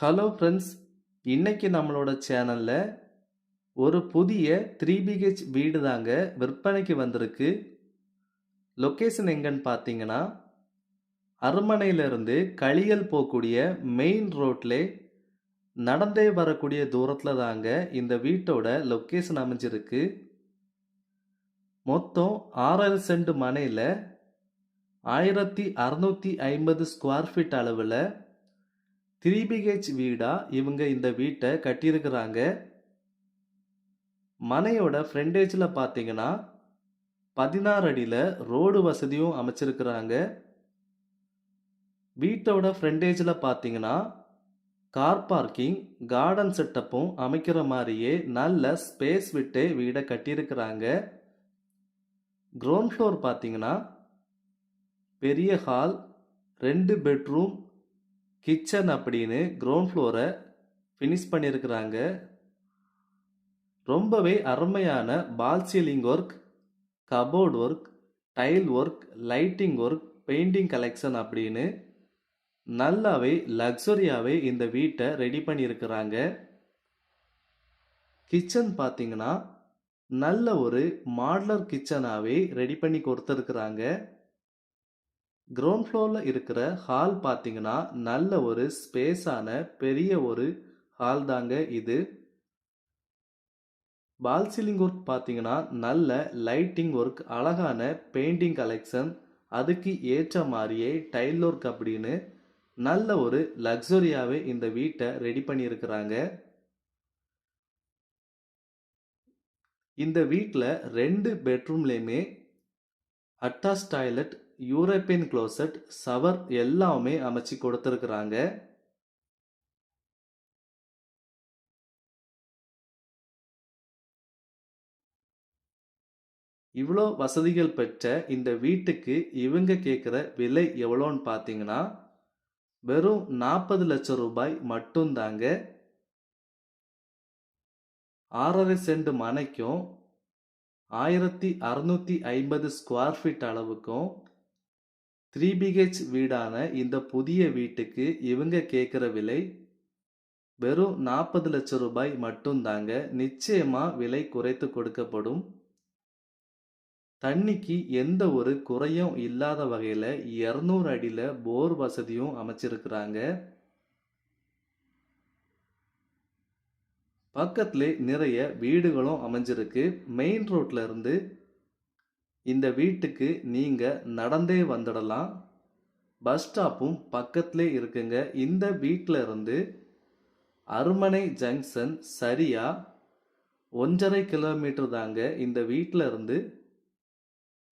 Hello friends இன்னைக்கு நம்மளோட சேனலில் ஒரு புதிய த்ரீ பிஹெச் வீடு தாங்க விற்பனைக்கு வந்திருக்கு. லொக்கேஷன் எங்கன்னு பார்த்தீங்கன்னா அரண்மனையிலிருந்து களியல் போகக்கூடிய மெயின் ரோட்ல நடந்தே வரக்கூடிய தூரத்தில் தாங்க இந்த வீட்டோட லொக்கேஷன் அமைஞ்சிருக்கு. மொத்தம் ஆறரை சென்ட் மனையில் ஆயிரத்தி அறநூற்றி ஐம்பது ஸ்கொயர் ஃபீட் அளவில் த்ரீ பிஹெச் வீடா? இவங்க இந்த வீட்டை கட்டியிருக்கிறாங்க. மனையோட ஃப்ரண்டேஜில் பார்த்தீங்கன்னா பதினாறு அடியில் ரோடு வசதியும் அமைச்சிருக்கிறாங்க. வீட்டோட ஃப்ரண்டேஜில் பார்த்தீங்கன்னா கார் பார்க்கிங் கார்டன் செட்டப்பும் அமைக்கிற மாதிரியே நல்ல ஸ்பேஸ் விட்டு வீடை கட்டியிருக்கிறாங்க. கிரவுண்ட் ஃப்ளோர் பார்த்தீங்கன்னா பெரிய ஹால் ரெண்டு பெட்ரூம் கிச்சன் அப்படின்னு கிரவுண்ட் ஃப்ளோரை ஃபினிஷ் பண்ணியிருக்கிறாங்க. ரொம்பவே அருமையான false ceiling work cupboard work tile work lighting work painting collection அப்படின்னு நல்லாவே லக்ஸரியாகவே இந்த வீட்டை ரெடி பண்ணியிருக்கிறாங்க. கிச்சன் பார்த்தீங்கன்னா நல்ல ஒரு மாடலர் கிச்சனாகவே ரெடி பண்ணி கொடுத்துருக்குறாங்க. கிரவுண்ட் ஃப்ளோரில் இருக்கிற ஹால் பார்த்தீங்கன்னா நல்ல ஒரு ஸ்பேஸான பெரிய ஒரு ஹால் தாங்க இது. பால் சீலிங் ஒர்க் பார்த்தீங்கன்னா நல்ல லைட்டிங் ஒர்க் அழகான பெயிண்டிங் கலெக்ஷன் அதுக்கு ஏற்ற மாதிரியே டைல் ஒர்க் அப்படின்னு நல்ல ஒரு லக்ஸரியாகவே இந்த வீட்டை ரெடி பண்ணியிருக்கிறாங்க. இந்த வீட்டில் ரெண்டு பெட்ரூம்லேயுமே attach toilet European closet shower எல்லாமே அமைச்சு கொடுத்துருக்குறாங்க. இவ்வளோ வசதிகள் பெற்ற இந்த வீட்டுக்கு இவங்க கேட்குற விலை எவ்வளோன்னு பார்த்தீங்கன்னா வெறும் நாற்பது லட்சம் ரூபாய் மட்டும்தாங்க. ஆறரை சென்ட் மனைக்கும் ஆயிரத்தி அறுநூற்றி ஐம்பது ஸ்கொயர் ஃபீட் அளவுக்கும் த்ரீ பிஹெச் வீடான இந்த புதிய வீட்டுக்கு இவங்க கேட்குற விலை வெறும் நாற்பது லட்சம் ரூபாய் மட்டும்தாங்க. நிச்சயமா விலை குறைத்து கொடுக்கப்படும். தண்ணிக்கு எந்த ஒரு குறையும் இல்லாத வகையில் இரநூறு அடியில் போர் வசதியும் அமைச்சிருக்கிறாங்க. பக்கத்துல நிறைய வீடுகளும் அமைஞ்சிருக்கு. மெயின் ரோட்ல இருந்து இந்த வீட்டுக்கு நீங்கள் நடந்தே வந்துடலாம். பஸ் ஸ்டாப்பும் பக்கத்திலே இருக்குங்க. இந்த வீட்டில் இருந்து அருமனை ஜங்ஷன் சரியாக ஒன்றரை கிலோமீட்டர் தாங்க. இந்த வீட்டில் இருந்து